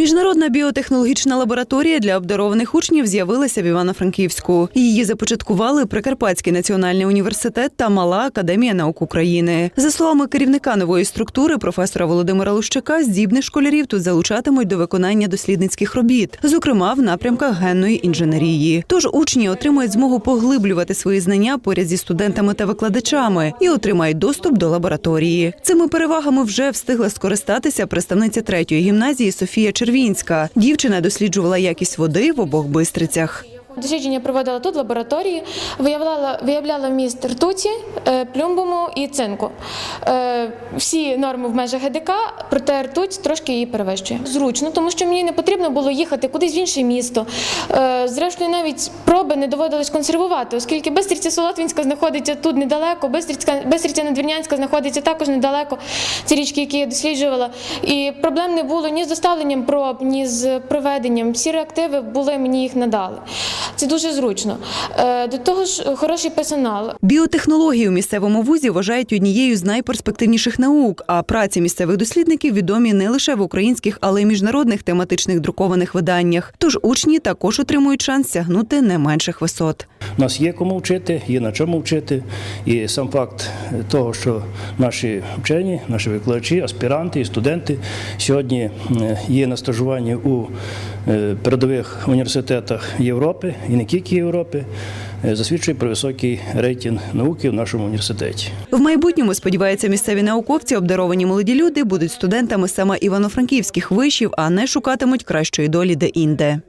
Міжнародна біотехнологічна лабораторія для обдарованих учнів з'явилася в Івано-Франківську. Її започаткували Прикарпатський національний університет та Мала академія наук України. За словами керівника нової структури, професора Володимира Лущака, здібних школярів тут залучатимуть до виконання дослідницьких робіт, зокрема в напрямках генної інженерії. Тож учні отримають змогу поглиблювати свої знання поряд зі студентами та викладачами і отримають доступ до лабораторії. Цими перевагами вже встигла скористатися представниця третьої гімназії Софія Червінська. Дівчина досліджувала якість води в обох бистрицях. Дослідження проводила тут в лабораторії, виявляла, виявляла вміст ртуті, е, плюмбуму і цинку. Е, Всі норми в межах ГДК, проте ртуть трошки її перевищує. Зручно, тому що мені не потрібно було їхати кудись в інше місто. Е, Зрештою, навіть проби не доводилось консервувати, оскільки Бистриця Солотвінська знаходиться тут недалеко, Бистриця Надвірнянська знаходиться також недалеко. Ці річки, які я досліджувала. І проблем не було ні з доставленням проб, ні з проведенням. Всі реактиви були, мені їх надали. Це дуже зручно. Е, До того ж, хороший персонал. Біотехнології у місцевому вузі вважають однією з найперспективніших наук. А праці місцевих дослідників відомі не лише в українських, але й міжнародних тематичних друкованих виданнях. Тож учні також отримують шанс сягнути не менших висот. У нас є кому вчити, є на чому вчити. І сам факт того, що наші вчені, наші викладачі, аспіранти і студенти сьогодні е, є на стажуванні у е, передових університетах Європи і не тільки Європи, е, засвідчує про високий рейтинг науки в нашому університеті. В майбутньому сподіваються місцеві науковці, обдаровані молоді люди, будуть студентами саме івано-франківських вишів, а не шукатимуть кращої долі де інде.